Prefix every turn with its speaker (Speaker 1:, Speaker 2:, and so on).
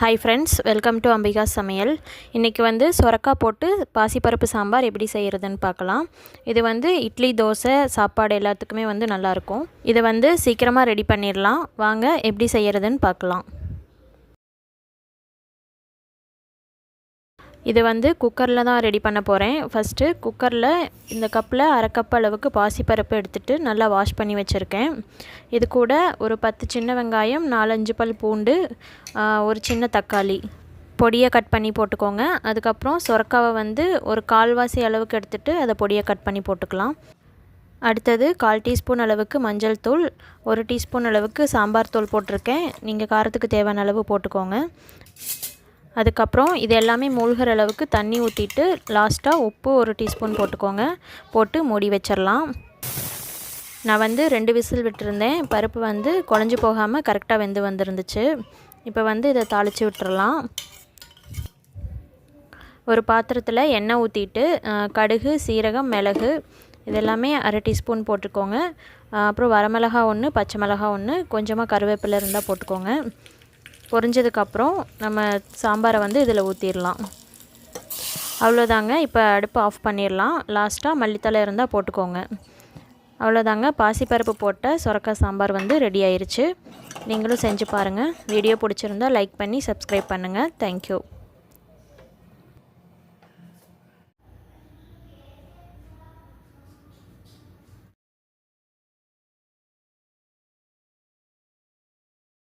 Speaker 1: Hi friends welcome to Ambika சமையல் இன்றைக்கி வந்து சொரக்காய் போட்டு பாசிப்பருப்பு சாம்பார் எப்படி செய்கிறதுன்னு பார்க்கலாம். இது வந்து இட்லி தோசை சாப்பாடு எல்லாத்துக்குமே வந்து நல்லாயிருக்கும் இதை வந்து சீக்கிரமாக ரெடி பண்ணிடலாம். வாங்க எப்படி செய்கிறதுன்னு பார்க்கலாம். இது வந்து குக்கரில் தான் ரெடி பண்ண போகிறேன். ஃபஸ்ட்டு குக்கரில் இந்த கப்பில் அரை கப் அளவுக்கு பாசிப்பருப்பு எடுத்துகிட்டு நல்லா வாஷ் பண்ணி வச்சுருக்கேன். இது கூட ஒரு பத்து சின்ன வெங்காயம் நாலஞ்சு பல் பூண்டு ஒரு சின்ன தக்காளி. பொடியை கட் பண்ணி போட்டுக்கோங்க. அதுக்கப்புறம் சொரக்காவை வந்து ஒரு கால்வாசி அளவுக்கு எடுத்துகிட்டு அதை பொடியை கட் பண்ணி போட்டுக்கலாம். அடுத்தது கால் டீஸ்பூன் அளவுக்கு மஞ்சள் தூள் ஒரு டீஸ்பூன் அளவுக்கு சாம்பார் தூள் போட்டிருக்கேன். நீங்கள் காரத்துக்கு தேவையான அளவு போட்டுக்கோங்க. அதுக்கப்புறம் இது எல்லாமே மூழ்கிற அளவுக்கு தண்ணி ஊற்றிட்டு லாஸ்ட்டாக உப்பு ஒரு டீஸ்பூன் போட்டுக்கோங்க. போட்டு மூடி வச்சிடலாம் நான் வந்து ரெண்டு விசில் விட்டுருந்தேன். பருப்பு வந்து குழஞ்சி போகாமல் கரெக்டாக வெந்து வந்துருந்துச்சு. இப்போ வந்து இதை தாளித்து விட்டுறலாம் ஒரு பாத்திரத்தில் எண்ணெய் ஊற்றிட்டு கடுகு சீரகம் மிளகு இதெல்லாமே அரை டீஸ்பூன் போட்டுக்கோங்க. அப்புறம் வரமிளகா ஒன்று பச்சை மிளகா ஒன்று கொஞ்சமாக கருவேப்பிலை இருந்தால் போட்டுக்கோங்க. பொரிஞ்சதுக்கப்புறம் நம்ம சாம்பாரை வந்து இதில் ஊற்றிடலாம். அவ்வளோதாங்க. இப்போ அடுப்பு ஆஃப் பண்ணிடலாம். லாஸ்ட்டாக மல்லித்தலை இருந்தால் போட்டுக்கோங்க. அவ்வளோதாங்க. பாசிப்பருப்பு போட்ட சுரக்காய் சாம்பார் வந்து ரெடி ஆயிடுச்சு நீங்களும் செஞ்சு பாருங்கள் வீடியோ பிடிச்சிருந்தால் லைக் பண்ணி சப்ஸ்கிரைப் பண்ணுங்கள் தேங்க்யூ